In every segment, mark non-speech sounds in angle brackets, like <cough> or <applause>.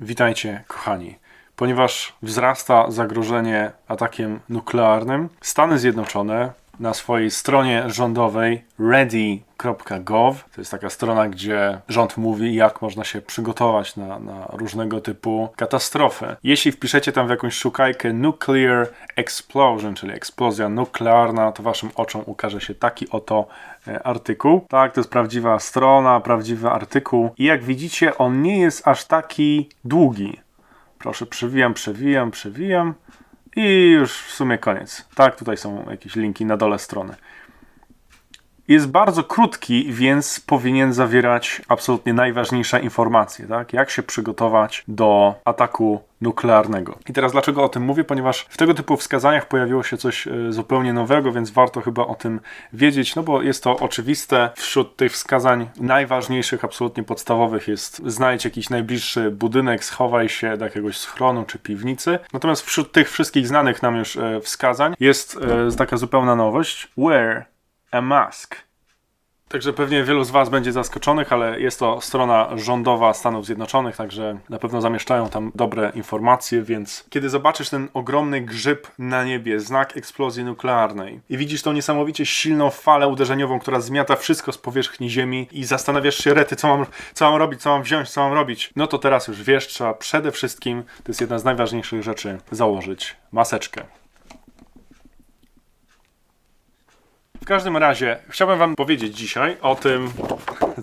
Witajcie, kochani. Ponieważ wzrasta zagrożenie atakiem nuklearnym, Stany Zjednoczone na swojej stronie rządowej ready.gov, to jest taka strona, gdzie rząd mówi, jak można się przygotować na, na różnego typu katastrofy. Jeśli wpiszecie tam w jakąś szukajkę nuclear explosion, czyli eksplozja nuklearna, to waszym oczom ukaże się taki oto e, artykuł. Tak, to jest prawdziwa strona, prawdziwy artykuł. I jak widzicie, on nie jest aż taki długi. Proszę, przewijam, przewijam, przewijam. I już w sumie koniec. Tak, tutaj są jakieś linki na dole strony. Jest bardzo krótki, więc powinien zawierać absolutnie najważniejsze informacje, tak? Jak się przygotować do ataku nuklearnego. I teraz dlaczego o tym mówię? Ponieważ w tego typu wskazaniach pojawiło się coś e, zupełnie nowego, więc warto chyba o tym wiedzieć, no bo jest to oczywiste. Wśród tych wskazań najważniejszych, absolutnie podstawowych jest znajdź jakiś najbliższy budynek, schowaj się do jakiegoś schronu czy piwnicy. Natomiast wśród tych wszystkich znanych nam już e, wskazań jest e, taka zupełna nowość. Wear a mask. Także pewnie wielu z Was będzie zaskoczonych, ale jest to strona rządowa Stanów Zjednoczonych, także na pewno zamieszczają tam dobre informacje, więc kiedy zobaczysz ten ogromny grzyb na niebie, znak eksplozji nuklearnej i widzisz tą niesamowicie silną falę uderzeniową, która zmiata wszystko z powierzchni Ziemi i zastanawiasz się, rety, co mam, co mam robić, co mam wziąć, co mam robić, no to teraz już wiesz, trzeba przede wszystkim, to jest jedna z najważniejszych rzeczy, założyć maseczkę. W każdym razie chciałbym Wam powiedzieć dzisiaj o tym,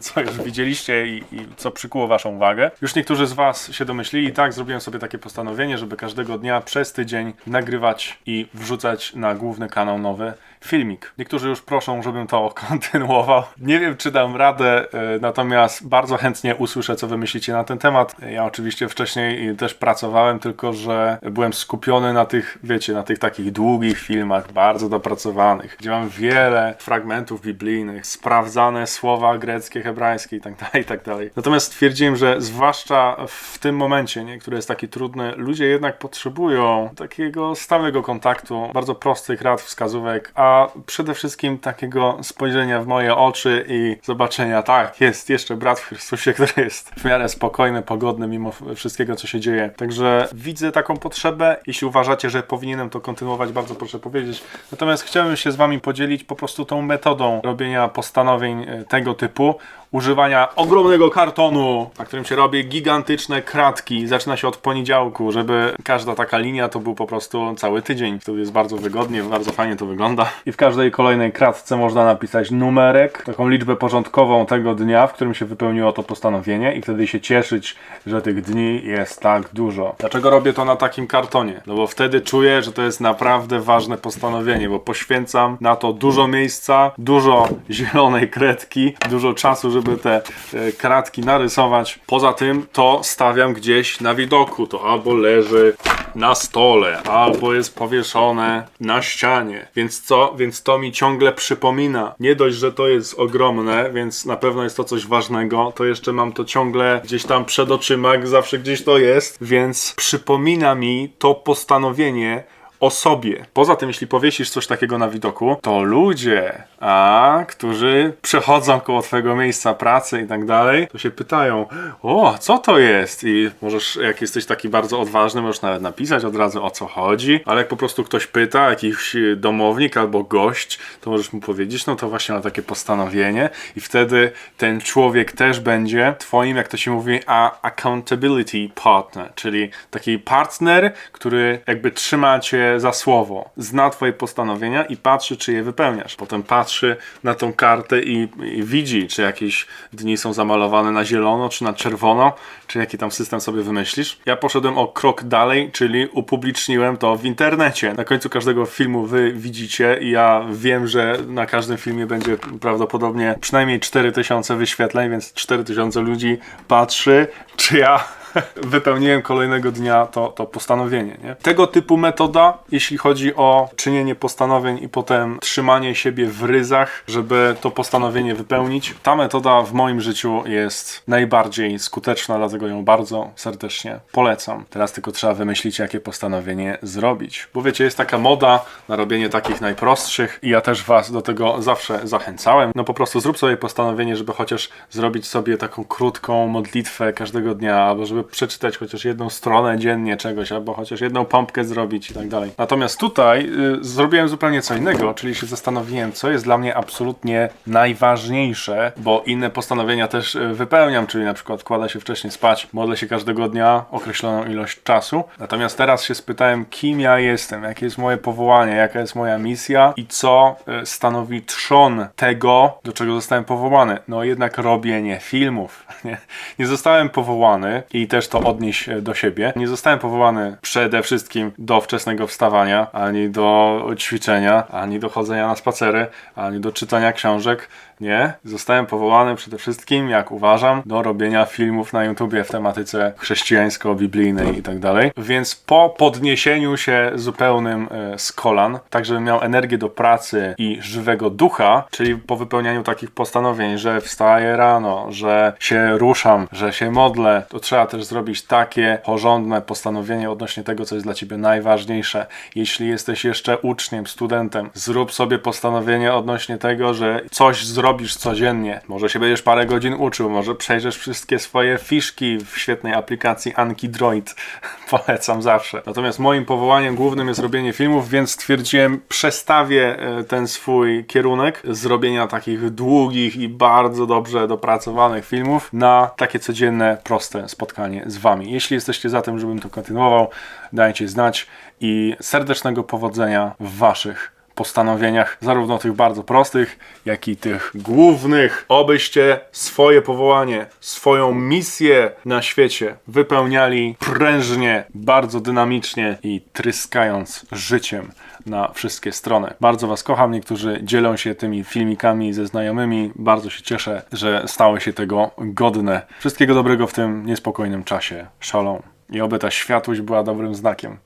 co już widzieliście i, i, co przykuło Waszą uwagę. Już niektórzy z Was się domyślili, tak, zrobiłem sobie takie postanowienie, żeby każdego dnia przez tydzień nagrywać i wrzucać na główny kanał nowy filmik. Niektórzy już proszą, żebym to <laughs> kontynuował. Nie wiem, czy dam radę, e, natomiast bardzo chętnie usłyszę, co wy myślicie na ten temat. Ja oczywiście wcześniej też pracowałem, tylko że byłem skupiony na tych, wiecie, na tych takich długich filmach, bardzo dopracowanych, gdzie mam wiele fragmentów biblijnych, sprawdzane słowa greckie, hebrajskie i tak dalej, i tak dalej. Natomiast stwierdziłem, że zwłaszcza w tym momencie, nie, który jest taki trudny, ludzie jednak potrzebują takiego stałego kontaktu, bardzo prostych rad, wskazówek, a przede wszystkim takiego spojrzenia w moje oczy i zobaczenia, tak, jest jeszcze brat w Chrystusie, który jest w miarę spokojny, pogodny mimo wszystkiego, co się dzieje. Także widzę taką potrzebę. Jeśli uważacie, że powinienem to kontynuować, bardzo proszę powiedzieć. Natomiast chciałbym się z Wami podzielić po prostu tą metodą robienia postanowień e, tego typu używania ogromnego kartonu, na którym się robi gigantyczne kratki. Zaczyna się od poniedziałku, żeby każda taka linia to był po prostu cały tydzień. Wtedy jest bardzo wygodnie, bardzo fajnie to wygląda. I w każdej kolejnej kratce można napisać numerek, taką liczbę porządkową tego dnia, w którym się wypełniło to postanowienie i wtedy się cieszyć, że tych dni jest tak dużo. Dlaczego robię to na takim kartonie? No bo wtedy czuję, że to jest naprawdę ważne postanowienie, bo poświęcam na to dużo miejsca, dużo zielonej kredki, dużo czasu, żeby żeby te e, kratki narysować. Poza tym to stawiam gdzieś na widoku. To albo leży na stole, albo jest powieszone na ścianie. Więc co? Więc to mi ciągle przypomina. Nie dość, że to jest ogromne, więc na pewno jest to coś ważnego, to jeszcze mam to ciągle gdzieś tam przed oczyma, zawsze gdzieś to jest, więc przypomina mi to postanowienie, o sobie. Poza tym, jeśli powiesisz coś takiego na widoku, to ludzie, a, którzy przechodzą koło twojego miejsca pracy i tak dalej, to się pytają, o, co to jest? I możesz, jak jesteś taki bardzo odważny, możesz nawet napisać od razu o co chodzi, ale jak po prostu ktoś pyta, jakiś domownik albo gość, to możesz mu powiedzieć, no to właśnie ma takie postanowienie i wtedy ten człowiek też będzie twoim, jak to się mówi, a accountability partner, czyli taki partner, który jakby trzyma cię za słowo, zna twoje postanowienia i patrzy, czy je wypełniasz. Potem patrzy na tą kartę i, i widzi, czy jakieś dni są zamalowane na zielono, czy na czerwono, czy jaki tam system sobie wymyślisz. Ja poszedłem o krok dalej, czyli upubliczniłem to w internecie. Na końcu każdego filmu wy widzicie i ja wiem, że na każdym filmie będzie prawdopodobnie przynajmniej 4000 wyświetleń, więc 4000 ludzi patrzy, czy ja <laughs> wypełniłem kolejnego dnia to, to postanowienie. Nie? Tego typu metoda, jeśli chodzi o czynienie postanowień i potem trzymanie siebie w ryzach, żeby to postanowienie wypełnić, ta metoda w moim życiu jest najbardziej skuteczna, dlatego ją bardzo serdecznie polecam. Teraz tylko trzeba wymyślić, jakie postanowienie zrobić. Bo wiecie, jest taka moda na robienie takich najprostszych i ja też Was do tego zawsze zachęcałem. No po prostu zrób sobie postanowienie, żeby chociaż zrobić sobie taką krótką modlitwę każdego dnia, albo żeby przeczytać chociaż jedną stronę dziennie czegoś, albo chociaż jedną pompkę zrobić i tak dalej. Natomiast tutaj y, zrobiłem zupełnie co innego, czyli się zastanowiłem, co jest dla mnie absolutnie najważniejsze, bo inne postanowienia też y, wypełniam, czyli na przykład kładę się wcześniej spać, modlę się każdego dnia określoną ilość czasu. Natomiast teraz się spytałem, kim ja jestem, jakie jest moje powołanie, jaka jest moja misja i co y, stanowi trzon tego, do czego zostałem powołany. No jednak robienie filmów. <laughs> Nie, nie zostałem powołany i też to odnieść e, do siebie. Nie zostałem powołany przede wszystkim do wczesnego wstawania, ani do ćwiczenia, ani do chodzenia na spacery, ani do czytania książek. Nie. Zostałem powołany przede wszystkim, jak uważam, do robienia filmów na YouTubie w tematyce chrześcijańsko-biblijnej i tak dalej. Więc po podniesieniu się zupełnym e, z kolan, tak żebym miał energię do pracy i żywego ducha, czyli po wypełnianiu takich postanowień, że wstaję rano, że się ruszam, że się modlę, to trzeba też zrobić takie porządne postanowienie odnośnie tego, co jest dla ciebie najważniejsze. Jeśli jesteś jeszcze uczniem, studentem, zrób sobie postanowienie odnośnie tego, że coś zrobisz codziennie. Może się będziesz parę godzin uczył, może przejrzysz wszystkie swoje fiszki w świetnej aplikacji Anki Droid. <laughs> Polecam zawsze. Natomiast moim powołaniem głównym jest robienie filmów, więc stwierdziłem, przestawię e, ten swój kierunek zrobienia takich długich i bardzo dobrze dopracowanych filmów na takie codzienne, proste spotkanie z Wami. Jeśli jesteście za tym, żebym to kontynuował, dajcie znać i serdecznego powodzenia w Waszych postanowieniach, zarówno tych bardzo prostych, jak i tych głównych, obyście swoje powołanie, swoją misję na świecie wypełniali prężnie, bardzo dynamicznie i tryskając życiem na wszystkie strony. Bardzo Was kocham, niektórzy dzielą się tymi filmikami ze znajomymi. Bardzo się cieszę, że stały się tego godne. Wszystkiego dobrego w tym niespokojnym czasie. Shalom. I oby ta światłość była dobrym znakiem.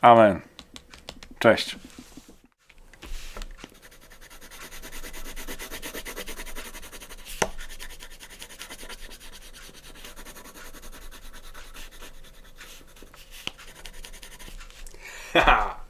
Amen. Cześć. <laughs> Haha!